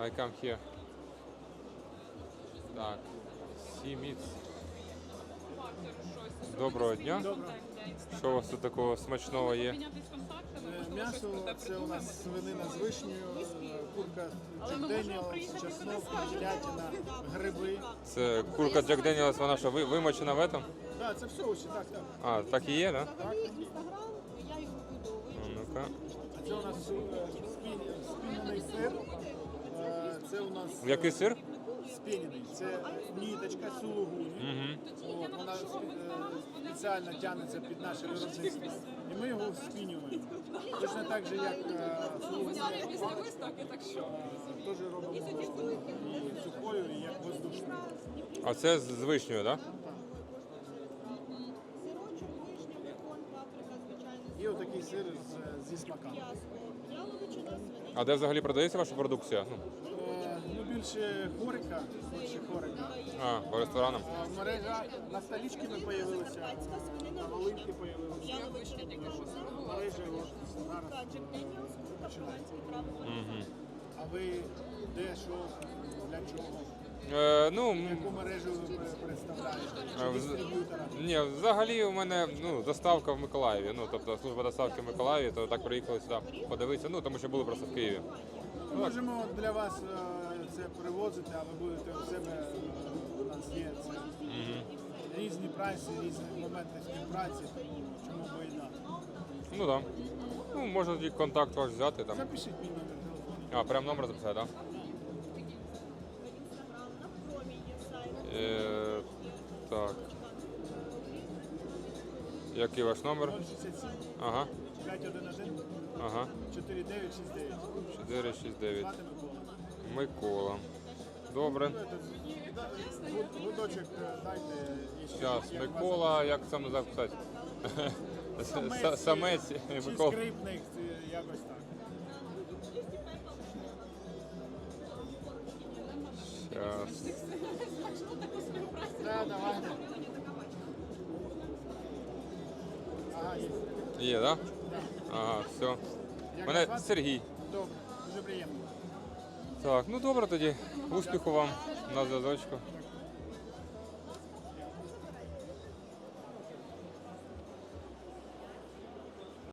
I come here. Так. Сіміц. Доброго дня. Що у вас тут такого смачного є? М'ясо це у нас свинина з вишнею, курка Джек Деніелс, чеснок, телятина, гриби. Це курка Джек Деніелс, вона що, ви- вимочена в этом? Так, це в соусі, так, так. А, так і є, так? Да? інстаграм, я його буду. Ну, Ну-ка. А це у нас е, спін- спінений сир. Е, е, Який сир? спінений. Це ніточка сулугуні. Угу. От, вона е, спеціально тягнеться під наше виробництво. І ми його спінюємо. Точно так же, як е, сулугуні, теж робимо і сухою, і як воздушною. А це з з вишнею, так? Сирочок, вишня, бекон, паприка, звичайно, І отакий сир з, зі смаками. м'ясо. Яловичина, свинина. А де взагалі продається ваша продукція? Ну, Е, більше хорика, більше хорика. а, по ресторанам. А Мережа на столічки ми появилися, на Волинки появилися. Мережа от зараз. крабовий. Угу. А ви де, що, для чого? Е, ну, м, Яку мережу ви пре- представляєте? Вз- ні, взагалі у мене ну, доставка в Миколаєві. Ну, тобто служба доставки в Миколаєві, то так приїхали сюди подивитися, ну тому що були просто в Києві. Ми можемо для вас е, це привозити, а ви будете у себе, е, у нас є це. Різні прайси, різні моменти співпраці, чому і да. Ну так. Да. Ну, можна тоді контакт ваш взяти там. Запишіть мій номер телефону. А, прям номер записати, так? Да? Е, Який ваш номер? 067 Ага. 511 Ага. 4969. 469. Звати Микола. Микола. Добре. Гуд- Гудочок е, дайте. і ще Зараз як Микола, як саме записати? Самець, С- Самець Чи Микола. скрипник, е, якось так. Щас. Да, давайте. Є. Так? Да? Ага, все. Мене? Сергій. Добре, дуже приємно. Так, ну добре тоді. Успіху вам на зв'язочку.